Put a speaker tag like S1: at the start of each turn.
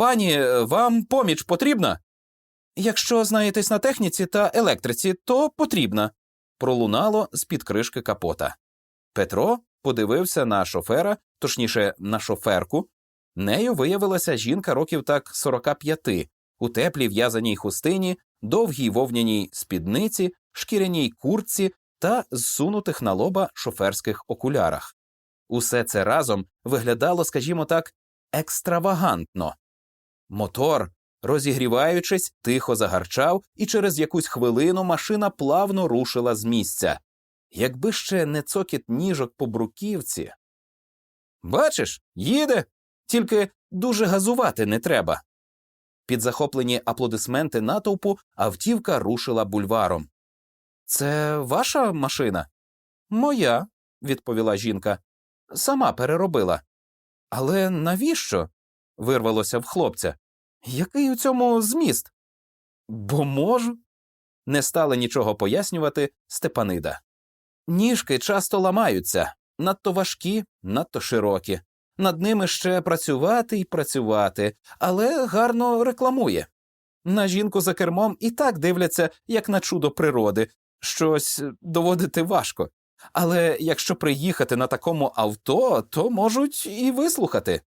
S1: Пані, е, вам поміч потрібна? Якщо знаєтесь на техніці та електриці, то потрібна. пролунало з під кришки капота. Петро подивився на шофера, точніше, на шоферку. Нею виявилася жінка років так 45, у теплій в'язаній хустині, довгій вовняній спідниці, шкіряній куртці та зсунутих на лоба шоферських окулярах. Усе це разом виглядало, скажімо так, екстравагантно. Мотор, розігріваючись, тихо загарчав, і через якусь хвилину машина плавно рушила з місця. Якби ще не цокіт ніжок по бруківці. Бачиш, їде, тільки дуже газувати не треба. Під захоплені аплодисменти натовпу автівка рушила бульваром. Це ваша машина? Моя, відповіла жінка. Сама переробила. Але навіщо? Вирвалося в хлопця. Який у цьому зміст? Бо можу. Не стала нічого пояснювати Степанида. Ніжки часто ламаються, надто важкі, надто широкі. Над ними ще працювати і працювати, але гарно рекламує. На жінку за кермом і так дивляться, як на чудо природи, щось доводити важко. Але якщо приїхати на такому авто, то можуть і вислухати.